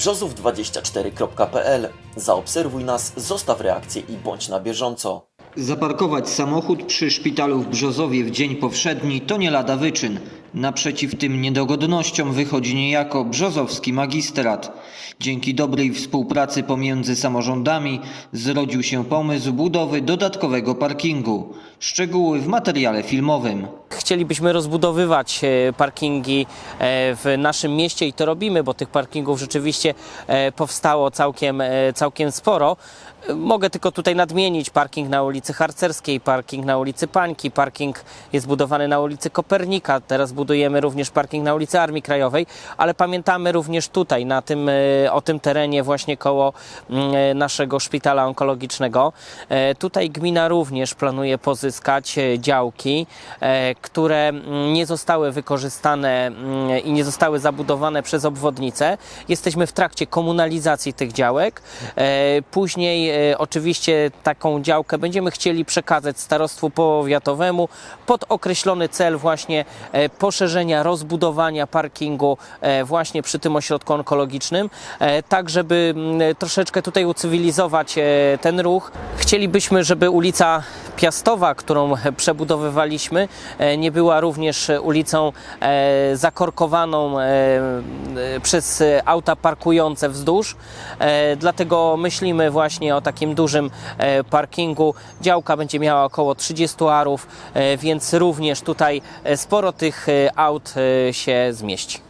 brzozów24.pl. Zaobserwuj nas, zostaw reakcję i bądź na bieżąco. Zaparkować samochód przy szpitalu w Brzozowie w dzień powszedni to nie lada wyczyn. Naprzeciw tym niedogodnościom wychodzi niejako brzozowski magistrat. Dzięki dobrej współpracy pomiędzy samorządami zrodził się pomysł budowy dodatkowego parkingu. Szczegóły w materiale filmowym. Chcielibyśmy rozbudowywać e, parkingi e, w naszym mieście i to robimy, bo tych parkingów rzeczywiście e, powstało całkiem, całkiem sporo. Mogę tylko tutaj nadmienić parking na ulicy Harcerskiej, parking na ulicy Pańki, parking jest budowany na ulicy Kopernika, teraz budujemy również parking na ulicy Armii Krajowej, ale pamiętamy również tutaj, na tym, e, o tym terenie właśnie koło mm, e, naszego szpitala onkologicznego. E, Tutaj gmina również planuje pozyskać działki, które mm, nie zostały wykorzystane mm, i nie zostały zabudowane przez obwodnicę. Jesteśmy w trakcie komunalizacji tych działek. Później oczywiście taką działkę będziemy chcieli przekazać starostwu powiatowemu pod określony cel właśnie e, poszerzenia, rozbudowania parkingu e, właśnie przy tym ośrodku onkologicznym, e, tak żeby mm, troszeczkę tutaj ucywilizować e, ten ruch. Chcielibyśmy, żeby ulica Piastowa, którą przebudowywaliśmy, e, nie była również ulicą e, zakorkowaną e, przez auta parkujące wzdłuż. Dlatego myślimy właśnie o takim dużym parkingu. Działka będzie miała około 30 arów, więc również tutaj sporo tych aut się zmieści.